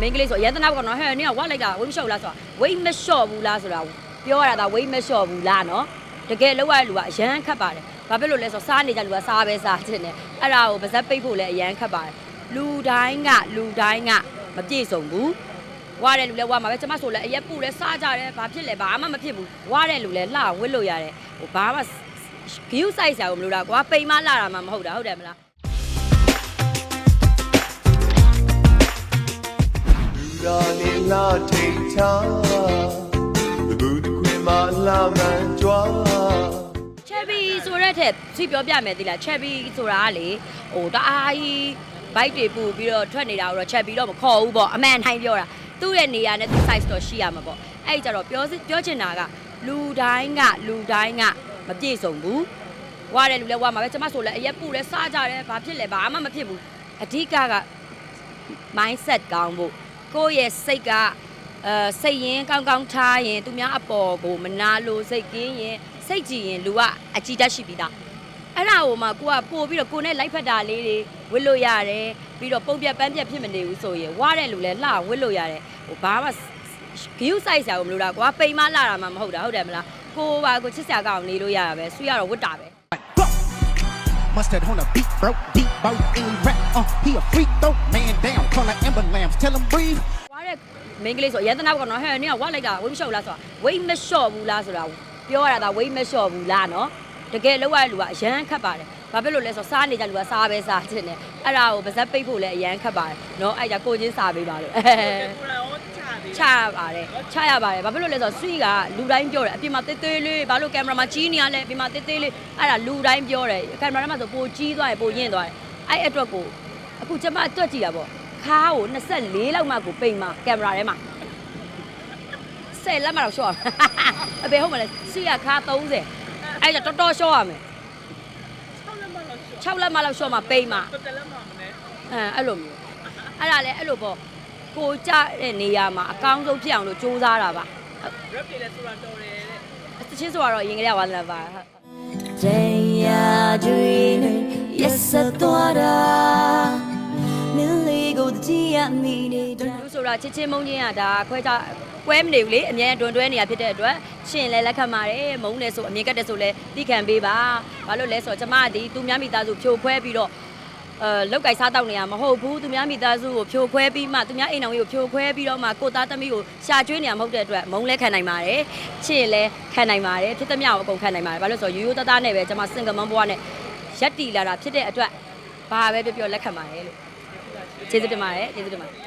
မိန်းကလေးဆိုအရန်တနာပေါ့နော်ဟဲ့နင်ကဝါလိုက်တာဝိတ်မလျှော့ဘူးလားဆိုတာဝိတ်မလျှော့ဘူးလားဆိုတာပြောရတာဒါဝိတ်မလျှော့ဘူးလားနော်တကယ်လောက်ရတဲ့လူကအရန်ခတ်ပါတယ်ဘာဖြစ်လို့လဲဆိုတော့စားနေကြလူကစားပဲစားခြင်းတယ်အဲ့ဒါကိုပါဇက်ပိတ်ဖို့လည်းအရန်ခတ်ပါတယ်လူတိုင်းကလူတိုင်းကမပြည့်စုံဘူးဝါတဲ့လူလဲဝါမှာပဲကျမဆိုလဲအရက်ပူလဲစားကြတယ်ဘာဖြစ်လဲဘာမှမဖြစ်ဘူးဝါတဲ့လူလဲလှဝစ်လို့ရတယ်ဟိုဘာမှဂယူးဆိုင်ဆရာကိုမလို့တာကွာပိန်မလှတာမှမဟုတ်တာဟုတ်တယ်မလားလူ ချာတကူတခွင်မှာလာမှန်ကြွားချက်ဘီဆိုတဲ့ထက်စီပြောပြမယ်သီလားချက်ဘီဆိုတာကလေဟိုတအားကြီးဘိုက်တွေပူပြီးတော့ထွက်နေတာကိုတော့ချက်ဘီတော့မခေါ်ဘူးပေါ့အမှန်တိုင်းပြောတာသူ့ရဲ့နေရာနဲ့သူ size တော့ရှိရမှာပေါ့အဲ့ဒီကြတော့ပြောစစ်ပြောချင်တာကလူတိုင်းကလူတိုင်းကမပြည့်စုံဘူးဝါတဲ့လူလဲဝါမှာပဲကျမဆိုလဲအရက်ပူလဲစားကြတယ်ဘာဖြစ်လဲဘာမှမဖြစ်ဘူးအဓိကက mindset ကောင်းဖို့ကိုယ့်ရဲ့စိတ်က အဲစိတ်ရင်းကောင်းကောင်းထားရင်သူများအပေါ်ကိုမနာလိုစိတ်ကင်းရင်စိတ်ကြည်ရင်လူကအကြည်တက်ရှိပြီးသားအဲ့ဒါဟိုမှာကိုကပို့ပြီးတော့ကိုနဲ့လိုက်ဖက်တာလေးတွေဝစ်လို့ရတယ်ပြီးတော့ပုံပြက်ပန်းပြက်ဖြစ်မနေဘူးဆိုရင်ဝါတဲ့လူလဲလှဝစ်လို့ရတယ်ဟိုဘာမှဂယူးဆိုင်ဆရာကိုမလို့တာကွာပိန်မလှတာမှမဟုတ်တာဟုတ်တယ်မလားကိုပါကိုချစ်ဆရာကောင်နေလို့ရတာပဲဆွေရတော့ဝတ်တာပဲ Mustard on a beat, bro. Deep boat in rap. Uh, he a freak though. Man down, call like Amber Lambs. Tell him breathe. ဝါတဲ့မိန်းကလေးဆိုအရန်တနာပေါ့နော်ဟဲ့နင်ကဝါလိုက်တာဝိတ်မလျှော့ဘူးလားဆိုတာဝိတ်မလျှော့ဘူးလားဆိုတာပြောရတာဒါဝိတ်မလျှော့ဘူးလားနော်တကယ်လောက်ရတဲ့လူကအရန်ခတ်ပါတယ်ဘာဖြစ်လို့လဲဆိုတော့စားနေကြလူကစားပဲစားခြင်းတယ်အဲ့ဒါကိုပါဇက်ပိတ်ဖို့လည်းအရန်ခတ်ပါတယ်နော်အဲ့ဒါကိုချင်းစားပေးပါလို့ချရပါတယ်ချရပါတယ်ဘာဖြစ်လို့လဲဆိုတော့ဆွေကလူတိုင်းပြောတယ်အပြင်မှာတေးသေးလေးဘာလို့ကင်မရာမှာကြီးနေရလဲအပြင်မှာတေးသေးလေးအဲ့ဒါလူတိုင်းပြောတယ်ကင်မရာထဲမှာဆိုပိုကြီးသွားတယ်ပိုရင့်သွားတယ်အဲ့အတွက်ကိုအခုကျမတွက်ကြည့်တာပေါ့ ခါးကို24လောက်မှကိုပိတ်မှာကင်မရာထဲမှာ10လက်မှတော့ရှော့အဘေဟုတ်မလဲစီရခါ30အဲ့ဒါတော်တော်ရှော့ရမယ်6လက်မှလောက်ရှော့မှာပိတ်မှာအဲအဲ့လိုမျိုးအဲ့ဒါလည်းအဲ့လိုပေါ့ကိုကြတဲ့နေရာမှာအကောင်းဆုံးဖြစ်အောင်လို့စူးစမ်းတာပါ rap တွေလည်းဆိုတာတော်တယ်တဲ့တချင်းဆိုတော့ရင်ကလေးကဝါလာပါဟုတ် Jaya dream yes adora Millie go the tia me ne လူဆိုတာချစ်ချင်းမုန်းချင်းကဒါခွဲခြားကွဲမနေဘူးလေအမြဲတွန်တွဲနေရဖြစ်တဲ့အတွက်ရှင်လည်းလက်ခံပါတယ်မုန်းတယ်ဆိုအမြင်ကတ်တယ်ဆိုလည်းသိခံပေးပါဘာလို့လဲဆိုတော့ကျမကဒီသူများမိသားစုဖြိုခွဲပြီးတော့အဲလောက်ကိုက်စားတောက်နေရမဟုတ်ဘူးသူများမိသားစုကိုဖြိုခွဲပြီးမှသူများအိမ်တော်ကြီးကိုဖြိုခွဲပြီးတော့မှကိုသားသမီးကိုရှာကျွေးနေရမဟုတ်တဲ့အတွက်မုန်းလဲခံနိုင်ပါတယ်ချစ်လည်းခံနိုင်ပါတယ်ဖြစ်သမျှကိုအကုန်ခံနိုင်ပါတယ်ဘာလို့လဲဆိုတော့ရိုးရိုးသားသားနဲ့ပဲကျမစင်ကမန်းဘွားနဲ့ရက်တီလာတာဖြစ်တဲ့အတွက်ဘာပဲပြောပြောလက်ခံပါတယ်လို့ ကျေးဇူးတင်ပါတယ်ကျေးဇူးတင်ပါတယ်